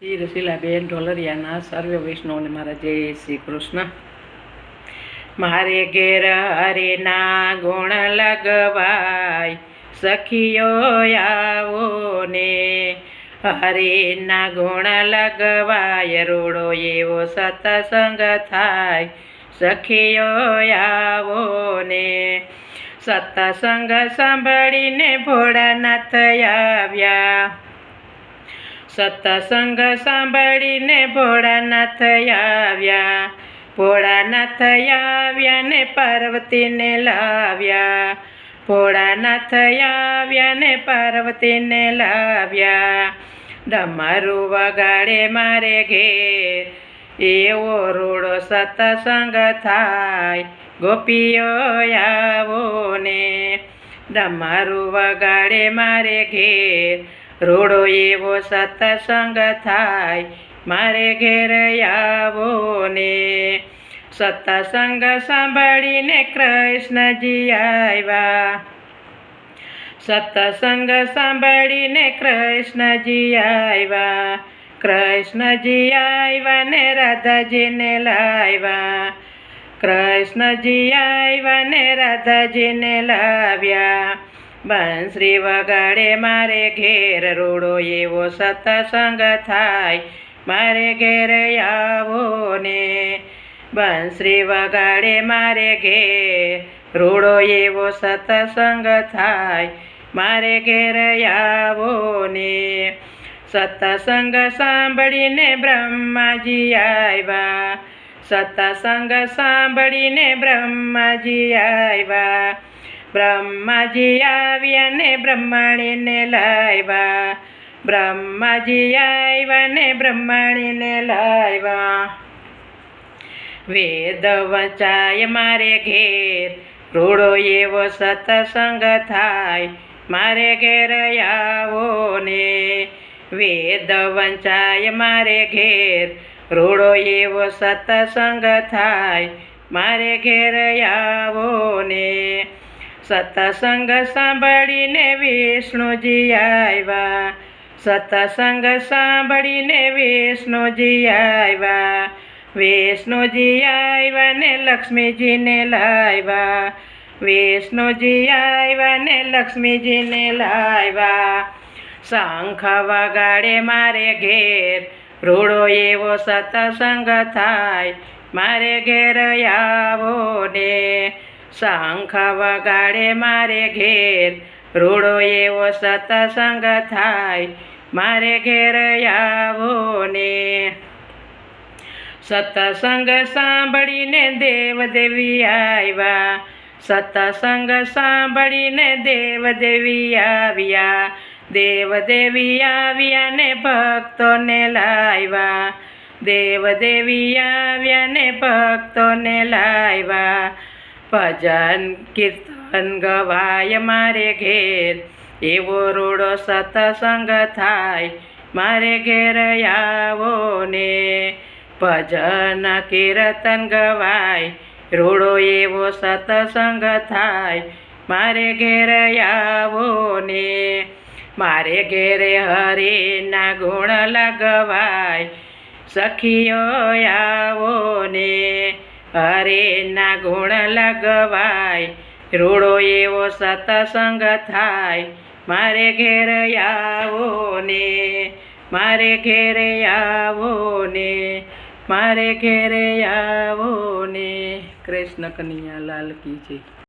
શ્રી રસીલાબેન ઢોલરિયાના સર્વ વૈષ્ણવને મારા જય શ્રી કૃષ્ણ. મારે ઘેર હરેના ગુણ લગવાય, સખીઓ આવો ને. હરેના ગુણ લગવાય, રોડો એવો સતસંગ થાય, સખીઓ આવો ને. સતસંગ સાંભળીને ભોળાનાથ આવ્યા. સત્સંગ સાંભળીને ભોળાનાથ આવ્યા. ભોળાનાથ આવ્યા ને પાર્વતીને લાવ્યા. ભોળાનાથ આવ્યા ને પાર્વતીને લાવ્યા. ડમરું વગાડે મારે ઘેર. એવો રૂડો સત્સંગ થાય. ગોપીઓ આવો ને. ડમરું વગાડે મારે ઘેર. રૂડો એવો સત્સંગ થાય, મારે ઘેર આવો ને. સત્સંગ સાંભળીને કૃષ્ણજી આવ્યા. સત્સંગ સાંભળીને કૃષ્ણજી આવ્યા. કૃષ્ણજી આવ્યા ને રાધાજીને લાવ્યા. કૃષ્ણજી આવ્યા ને રાધાજીને લાવ્યા. બંશ્રી વગાડે મારે ઘેર રોડો એવો સત્સંગ થાય. મારે ઘેર આવો ને. બંશ્રી વગાડે મારે ઘેર રોડો એવો સત્સંગ થાય. મારે ઘેર આવો ને. સત્સંગ સાંભળીને બ્રહ્માજી આવ્યા. સત્સંગ સાંભળીને બ્રહ્માજી આવ્યા. બ્રહ્માજી આવ્યા ને બ્રહ્માણીને લાવ્યા બ્રહ્માજી આવ્યા ને બ્રહ્માણીને લાવ્યા વેદ વચાય મારે ઘેર, રૂડો એવો સત્સંગ થાય, મારે ઘેર આવો ને. વેદ વંચાય મારે ઘેર, રૂડો એવો સત્સંગ થાય, મારે ઘેર આવો ને. સત્સંગ સાંભળીને વિષ્ણુજી આવ્યા. સતસંગ સાંભળીને વિષ્ણુજી આવ્યા. વિષ્ણુજી આવ્યા ને લક્ષ્મીજીને લાવ્યા. વિષ્ણુજી આવ્યા ને લક્ષ્મીજીને લાવ્યા. શંખ વગાડે મારે ઘેર. રૂડો એવો સતસંગ થાય. મારે ઘેર આવો ને. શંખ વગાડે મારે ઘેર, રૂડો એવો સતસંગ થાય, મારે ઘેર આવો ને. સતસંગ સાંભળીને દેવ દેવી આવ્યા, સતસંગ સાંભળીને દેવ દેવી આવ્યા દેવ દેવી આવ્યા ને ભક્તોને લાવ્યા દેવ દેવી આવ્યા ને ભક્તોને લાવ્યા ભજન કીર્તન ગવાય મારે ઘેર એવો રૂડો સતસંગ થાય મારે ઘેર આવો ને ભજન કીર્તન ગવાય રૂડો એવો સતસંગ થાય મારે ઘેર આવો ને મારે ઘેરે હરેના ગુણ લગવાય સખીઓ આવો ને હરેના ગુણ લગવાય. રૂડો એવો સતસંગ થાય. મારે ઘેર આવો ને, મારે ઘેરે આવો ને, મારે ઘેરે આવો ને. કૃષ્ણ કનૈયા લાલ કી જય.